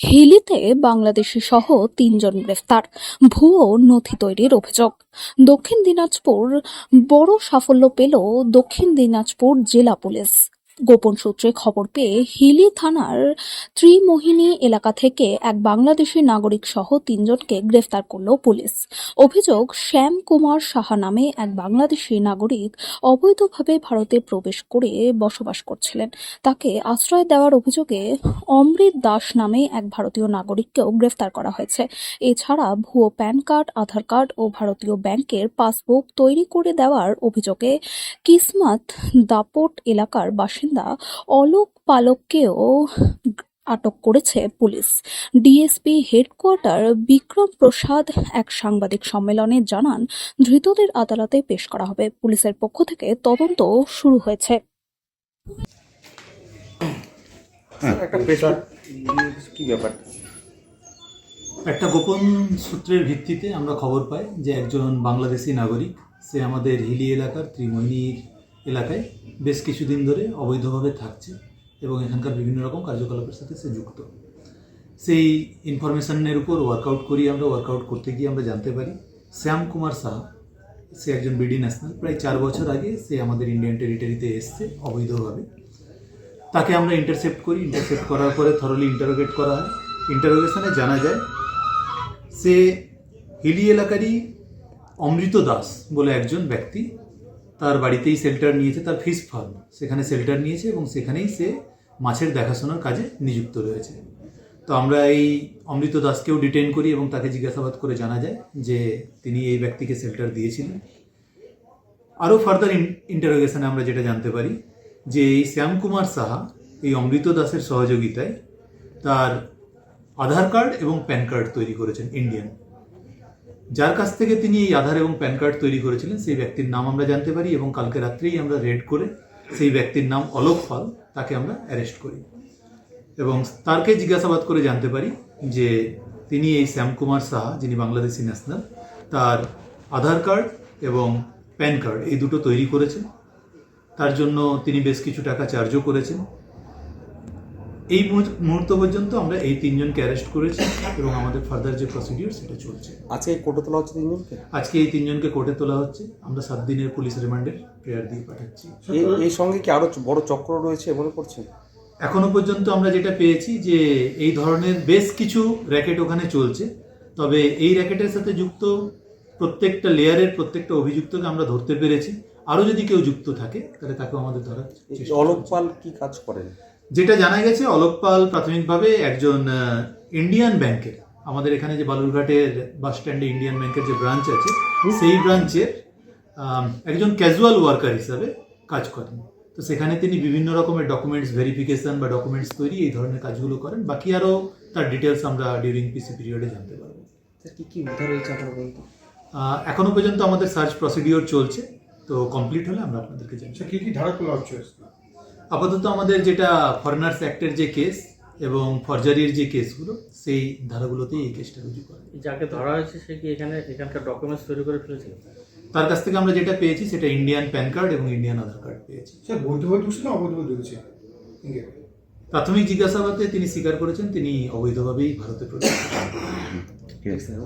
হিলিতে বাংলাদেশি সহ তিনজন গ্রেফতার, ভুয়ো নথি তৈরির অভিযোগ। দক্ষিণ দিনাজপুর বড় সাফল্য পেল দক্ষিণ দিনাজপুর জেলা পুলিশ। গোপন সূত্রে খবর পেয়ে হিলি থানার ত্রিমোহিনী এলাকা থেকে এক বাংলাদেশি নাগরিক সহ তিনজনকে গ্রেফতার করল পুলিশ। অভিযোগ, শ্যাম কুমার সাহা নামে এক বাংলাদেশি নাগরিক অবৈধভাবে ভারতে প্রবেশ করে বসবাস করছিলেন। তাকে আশ্রয় দেওয়ার অভিযোগে অমৃত দাস নামে এক ভারতীয় নাগরিককেও গ্রেফতার করা হয়েছে। এছাড়া ভুয়ো প্যান কার্ড, আধার কার্ড ও ভারতীয় ব্যাংকের পাসবুক তৈরি করে দেওয়ার অভিযোগে কিসমত দাপট এলাকার বাসিন্দা অলোক পালককেও আটক করেছে police. DSP headquarter Bikram Prasad এক সাংবাদিক সম্মেলনে জানান ধৃতদের আদালতে পেশ করা হবে। পুলিশের পক্ষ থেকে তদন্ত শুরু হয়েছে। ব্যাপার? একটা গোপন সূত্রের ভিত্তিতে আমরা খবর পাই যে একজন বাংলাদেশি নাগরিক সে আমাদের হিলি এলাকার ত্রিমণির এলাকায় বেশ কিছুদিন ধরে অবৈধভাবে থাকছে এবং এখানকার বিভিন্ন রকম কার্যকলাপের সাথে সে যুক্ত। সেই ইনফরমেশনের উপর ওয়ার্কআউট করি আমরা ওয়ার্কআউট করতে গিয়ে আমরা জানতে পারি, শ্যাম কুমার সাহা, সে একজন বিডি ন্যাশনাল প্রায় চার বছর আগে সে আমাদের ইন্ডিয়ান টেরিটরিতে এসছে অবৈধভাবে। তাকে আমরা ইন্টারসেপ্ট করি ইন্টারসেপ্ট করার পরে থরলি ইন্টারোগেট করা হয়। ইন্টারোগেশনে জানা যায়, সে হিলি এলাকারই অমৃত দাস বলে একজন ব্যক্তি তার বাড়িতেই শেল্টার নিয়েছে, তার ফিশ ফার্ম সেখানে শেল্টার নিয়েছে এবং সেখানেই সে মাছের দেখাশোনার কাজে নিযুক্ত রয়েছে। তো আমরা এই অমৃত দাসকেও ডিটেন করি এবং তাকে জিজ্ঞাসাবাদ করে জানা যায় যে তিনি এই ব্যক্তিকে শেল্টার দিয়েছিলেন। আরও ফার্দার ইন্টারোগেশনে আমরা যেটা জানতে পারি যে এই শ্যামকুমার সাহা, এই অমৃত দাসের সহযোগিতায় তার আধার কার্ড এবং প্যান কার্ড তৈরি করেছেন ইন্ডিয়ান যার কাছ থেকে তিনি এই আধার এবং প্যান কার্ড তৈরি করেছিলেন, সেই ব্যক্তির নাম আমরা জানতে পারি এবং কালকে রাত্রেই আমরা রেড করে সেই ব্যক্তির নাম অলোক পাল তাকে আমরা অ্যারেস্ট করি। এবং তারকে জিজ্ঞাসাবাদ করে জানতে পারি যে তিনি এই শ্যামকুমার সাহা, যিনি বাংলাদেশি ন্যাশনাল, তার আধার কার্ড এবং প্যান কার্ড এই দুটো তৈরি করেছেন। তার জন্য তিনি বেশ কিছু টাকা চার্জও করেছেন। এই মুহূর্ত- পর্যন্ত আমরা এই তিনজনকে অ্যারেস্ট করেছি এবং আমাদের ফার্দার যে প্রসিডিওর সেটা চলছে। আজকে কোর্টে তোলা হচ্ছে তিনজনকে? আজকে এই তিনজনকে কোর্টে তোলা হচ্ছে। আমরা সাত দিনের পুলিশ রিমান্ডের প্রেয়ার দিয়ে পাঠাচ্ছি। এই- সঙ্গে কি আরও বড় চক্র রয়েছে মনে করছেন? এখনও পর্যন্ত আমরা যেটা পেয়েছি যে এই ধরনের বেশ কিছু র্যাকেট ওখানে চলছে। তবে এই র্যাকেটের সাথে যুক্ত প্রত্যেকটা লেয়ারের প্রত্যেকটা অভিযুক্তকে আমরা ধরতে পেরেছি। আরও যদি কেউ যুক্ত থাকে তাহলে তাকেও আমাদের ধরার অলোক পাল কি কাজ করেন? যেটা জানা গেছে অলোক পাল প্রাথমিকভাবে একজন ইন্ডিয়ান ব্যাংকের আমাদের এখানে যে বালুরঘাটের বাস স্ট্যান্ডে ইন্ডিয়ান ব্যাংকের যে ব্রাঞ্চ আছে সেই ব্রাঞ্চের একজন ক্যাজুয়াল ওয়ার্কার হিসাবে কাজ করেন। তো সেখানে তিনি বিভিন্ন রকমের ডকুমেন্টস ভেরিফিকেশন বা ডকুমেন্টস তৈরি এই ধরনের কাজগুলো করেন। বাকি আরও তার ডিটেলস আমরা ডিউরিং পিসি পিরিয়ডে জানতে পারব। কি কি উদ্ধার হয়েছে আপনার বলতে এখনও পর্যন্ত আমাদের সার্চ প্রসিডিওর চলছে। তো কমপ্লিট হলে আমরা আপনাদেরকে জানাব আচ্ছা কি কি ধারা খোলা হচ্ছে? আপাতত আমাদের যেটা ফরেনার্স অ্যাক্টের যে কেস এবং ফরজারির যে কেসগুলো সেই ধারাগুলোতেই এই কেসটা রুজু করে যাকে ধরা হয়েছে সে কি এখানে এখানকার ডকুমেন্টস তৈরি করে ফেলেছিল? তার কাছ থেকে আমরা যেটা পেয়েছি সেটা ইন্ডিয়ান প্যান কার্ড এবং ইন্ডিয়ান আধার কার্ড পেয়েছি। স্যার বৈধভাবে ঢুকছে না ঢুকছে ইন্ডিয়াতে প্রাথমিক জিজ্ঞাসাবাদে তিনি স্বীকার করেছেন তিনি অবৈধভাবেই ভারতে প্রবেশ করেছেন।